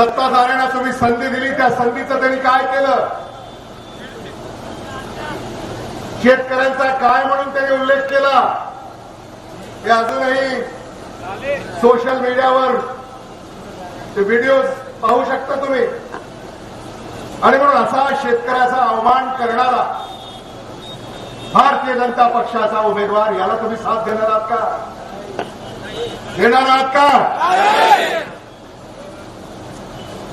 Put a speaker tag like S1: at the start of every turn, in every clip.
S1: सत्ताधाऱ्यांना तुम्ही संधी दिली त्या संधीचं त्यांनी काय केलं? शेतकऱ्यांचा काय म्हणून त्यांनी उल्लेख केला? हे अजूनही सोशल मीडियावर ते व्हिडिओ पाहू शकता तुम्ही. आणि म्हणून असा शेतकऱ्याचा अवमान करणारा भारतीय जनता पक्षाचा उमेदवार याला तुम्ही साथ देणार आहात का? देणार आहात का?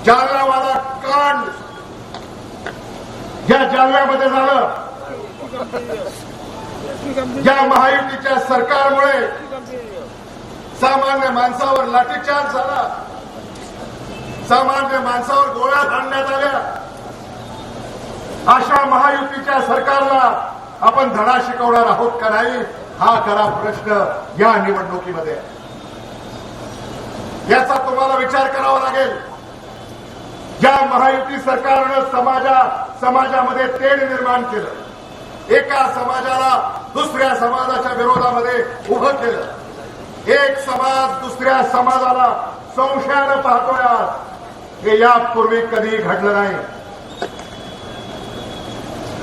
S1: जालनावाला कांड. ज्या जालन्यामध्ये झालं. ज्या महायुतीच्या सरकारमुळे सामान्य माणसावर लाठीचार्ज झाला. सामान्य माणसावर गोळ्या घालण्यात आल्या. अशा महायुतीच्या सरकारला आपण धडा शिकवणार आहोत का नाही हा खरा प्रश्न या निवडणुकीमध्ये. याचा तुम्हाला विचार करावा लागेल. ज्या महायुती सरकारनं समाजा समाजामध्ये तेढ निर्माण केलं एका समाजाला दुसऱ्या समाजाच्या विरोधामध्ये उभं केलं एक समाज दुसऱ्या समाजाला संशयानं पाहतोय आज. हे यापूर्वी कधी घडलं नाही.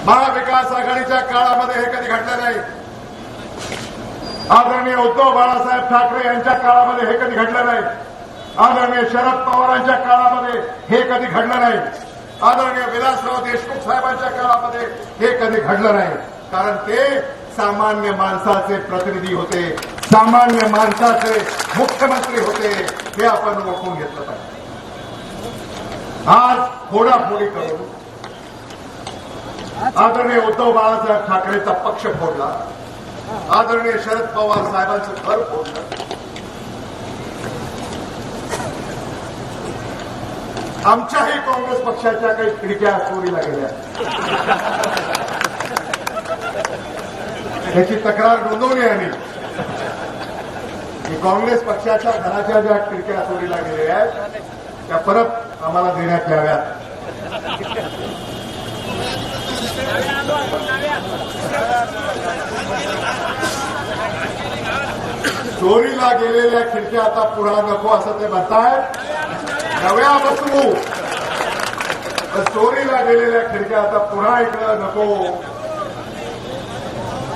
S1: महाविकास आघाडीच्या काळामध्ये हे कधी घडलं नाही. आदरणीय उद्धव बाळासाहेब ठाकरे यांच्या काळामध्ये हे कधी घडलं नाही. आदरणीय शरद पवारांच्या काळामध्ये हे कधी घडलं नाही. आदरणीय विलासराव देशमुख साहेबांच्या काळामध्ये हे कधी घडलं नाही. कारण ते सामान्य माणसाचे प्रतिनिधी होते सामान्य माणसाचे मुख्यमंत्री होते हे आपण ओळखून घेतलं पाहिजे. आज फोडाफोडी करून आदरणीय उद्धव बाळासाहेब ठाकरेचा पक्ष फोडला आदरणीय शरद पवार साहेबांचं घर फोडलं आमच्याही काँग्रेस पक्षाच्या काही खिडक्या चोरीला गेल्या. त्याची तक्रार नोंदवली आम्ही. की काँग्रेस पक्षाच्या घराच्या ज्या खिडक्या चोरीला गेलेल्या आहेत त्या परत आम्हाला देण्यात याव्यात. चोरीला गेलेल्या खिडक्या आता पुन्हा नको असं ते म्हणतायत. नव्या वस्तू. तर चोरीला गेलेल्या खिडक्या आता पुन्हा इकडं नको.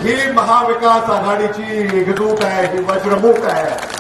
S1: ही महाविकास आघाडीची एकजूट आहे ही वज्रमुख आहे.